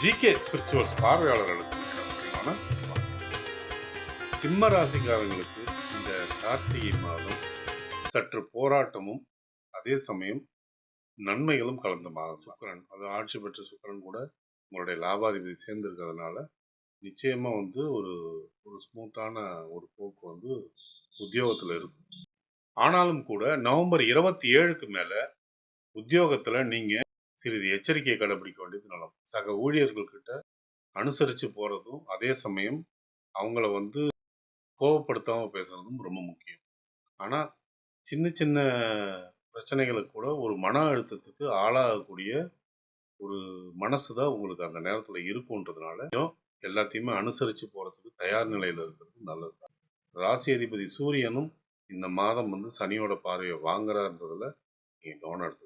GK spirituals பார்வையாளர்களுக்கு முக்கியமான சிம்ம ராசிக்காரங்களுக்கு இந்த கார்த்திகை மாதம் சற்று போராட்டமும் அதே சமயம் நன்மைகளும் கலந்த மாதம். சுக்கரன் அது ஆட்சி பெற்ற சுக்கரன் கூட உங்களுடைய லாபாதிபதி சேர்ந்திருக்கிறதுனால நிச்சயமா வந்து ஒரு ஒரு ஸ்மூத்தான ஒரு போக்கு வந்து உத்தியோகத்தில் இருக்கும். ஆனாலும் கூட நவம்பர் இருபத்தி ஏழுக்கு மேலே உத்தியோகத்தில் நீங்கள் சிறிது எச்சரிக்கையை கடைபிடிக்க வேண்டியது நலம். சக ஊழியர்கள்கிட்ட அனுசரித்து போகிறதும் அதே சமயம் அவங்கள வந்து கோவப்படுத்தாமல் பேசுகிறதும் ரொம்ப முக்கியம். ஆனால் சின்ன சின்ன பிரச்சனைகளுக்கு கூட ஒரு மன அழுத்தத்துக்கு ஆளாகக்கூடிய ஒரு மனசு தான் உங்களுக்கு அந்த நேரத்தில் இருக்கும்ன்றதுனால எல்லாத்தையுமே அனுசரித்து போகிறதுக்கு தயார் நிலையில் இருக்கிறது நல்லது தான். ராசி அதிபதி சூரியனும் இந்த மாதம் வந்து சனியோட பார்வையை வாங்குறான்றதுல நீங்கள் கவனம் எடுத்து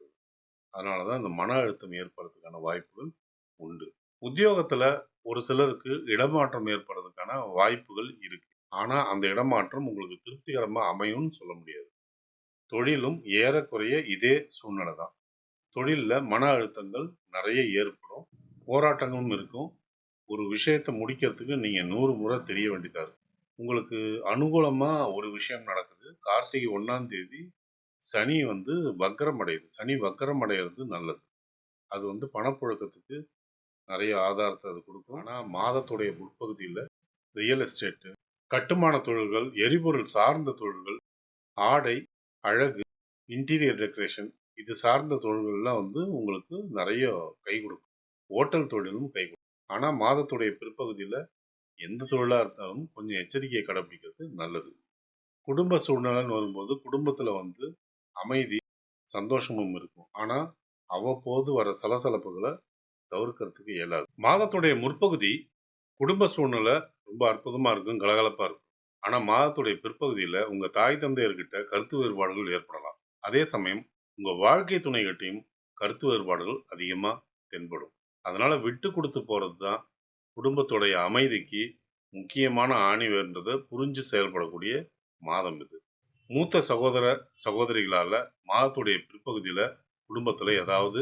அதனால தான் இந்த மன அழுத்தம் ஏற்படுறதுக்கான வாய்ப்புகள் உண்டு. உத்தியோகத்தில் ஒரு சிலருக்கு இடமாற்றம் ஏற்படுறதுக்கான வாய்ப்புகள் இருக்கு. ஆனால் அந்த இடமாற்றம் உங்களுக்கு திருப்திகரமாக அமையும்னு சொல்ல முடியாது. தொழிலும் ஏறக்குறைய இதே சூழ்நிலை தான். தொழிலில் மன அழுத்தங்கள் நிறைய ஏற்படும். போராட்டங்களும் இருக்கும். ஒரு விஷயத்தை முடிக்கிறதுக்கு நீங்கள் நூறு முறை தெரிய வேண்டியதாக இருக்கும். உங்களுக்கு அனுகூலமாக ஒரு விஷயம் நடக்குது. கார்த்திகை ஒன்றாம் தேதி சனி வந்து வக்கரம் அடையுது சனி வக்கரம் அடையிறது நல்லது. அது வந்து பணப்புழக்கத்துக்கு நிறைய ஆதாரத்தை அது கொடுக்கும். ஆனால் மாதத்துடைய உட்பகுதியில் ரியல் எஸ்டேட்டு கட்டுமான தொழில்கள் எரிபொருள் சார்ந்த தொழில்கள் ஆடை அழகு இன்டீரியர் டெக்கரேஷன் இது சார்ந்த தொழில்கள்லாம் வந்து உங்களுக்கு நிறைய கை கொடுக்கும். ஹோட்டல் தொழிலும் கை கொடுக்கும் ஆனால் மாதத்துடைய பிற்பகுதியில் எந்த தொழிலாக இருந்தாலும் கொஞ்சம் எச்சரிக்கையை கடைபிடிக்கிறது நல்லது. குடும்ப சூழ்நிலைன்னு வரும்போது குடும்பத்தில் வந்து அமைதி சந்தோஷமும் இருக்கும். ஆனால் அவ்வப்போது வர சலசலப்புகளை தவிர்க்கிறதுக்கு இயலாது. மாதத்துடைய முற்பகுதி குடும்ப சூழ்நிலை ரொம்ப அற்புதமாக இருக்கும் கலகலப்பாக இருக்கும். ஆனால் மாதத்துடைய பிற்பகுதியில் உங்கள் தாய் தந்தையர்கிட்ட கருத்து வேறுபாடுகள் ஏற்படலாம். அதே சமயம் உங்கள் வாழ்க்கை துணைகிட்டையும் கருத்து வேறுபாடுகள் அதிகமாக தென்படும். அதனால் விட்டு கொடுத்து போகிறது தான் குடும்பத்துடைய அமைதிக்கு முக்கியமான ஆணிவேன்றதை புரிஞ்சு செயல்படக்கூடிய மாதம் இது. மூத்த சகோதர சகோதரிகளால் மாதத்துடைய பிற்பகுதியில் குடும்பத்தில் ஏதாவது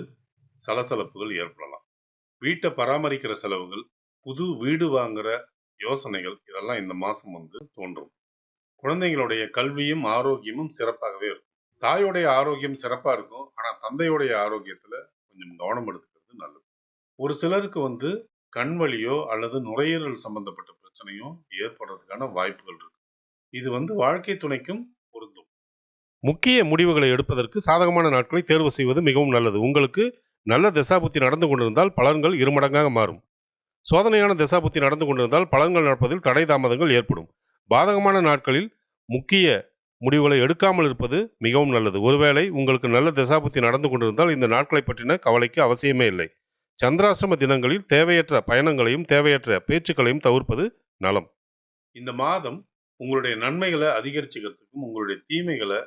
சலசலப்புகள் ஏற்படலாம். வீட்டை பராமரிக்கிற செலவுகள் புது வீடு வாங்குற யோசனைகள் இதெல்லாம் இந்த மாதம் வந்து தோன்றும். குழந்தைங்களுடைய கல்வியும் ஆரோக்கியமும் சிறப்பாகவே இருக்கும். தாயோடைய ஆரோக்கியம் சிறப்பாக இருக்கும். ஆனால் தந்தையுடைய ஆரோக்கியத்தில் கொஞ்சம் கவனம் எடுத்துக்கிறது நல்லது. ஒரு சிலருக்கு வந்து கண் வழியோ அல்லது நுரையீரல் சம்பந்தப்பட்ட பிரச்சனையோ ஏற்படுறதுக்கான வாய்ப்புகள் இருக்கு. இது வந்து வாழ்க்கை துணைக்கும் முக்கிய முடிவுகளை எடுப்பதற்கு சாதகமான நாட்களை தேர்வு செய்வது மிகவும் நல்லது. உங்களுக்கு நல்ல திசாபுத்தி நடந்து கொண்டிருந்தால் பலன்கள் இருமடங்காக மாறும். சோதனையான திசாபுத்தி நடந்து கொண்டிருந்தால் பலன்கள் நடப்பதில் தடை தாமதங்கள் ஏற்படும். பாதகமான நாட்களில் முக்கிய முடிவுகளை எடுக்காமல் இருப்பது மிகவும் நல்லது. ஒருவேளை உங்களுக்கு நல்ல திசாபுத்தி நடந்து கொண்டிருந்தால் இந்த நாட்களை பற்றின கவலைக்கு அவசியமே இல்லை. சந்திராஷ்டம தினங்களில் தேவையற்ற பயணங்களையும் தேவையற்ற பேச்சுக்களையும் தவிர்ப்பது நலம். இந்த மாதம் உங்களுடைய நன்மைகளை அதிகரிச்சுக்கிறதுக்கும் உங்களுடைய தீமைகளை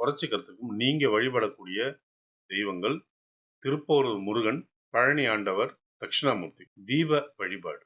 குறைச்சிக்கிறதுக்கும் நீங்கள் வழிபடக்கூடிய தெய்வங்கள் திருப்போரூர் முருகன் பழனி ஆண்டவர் தட்சிணாமூர்த்தி தீப வழிபாடு.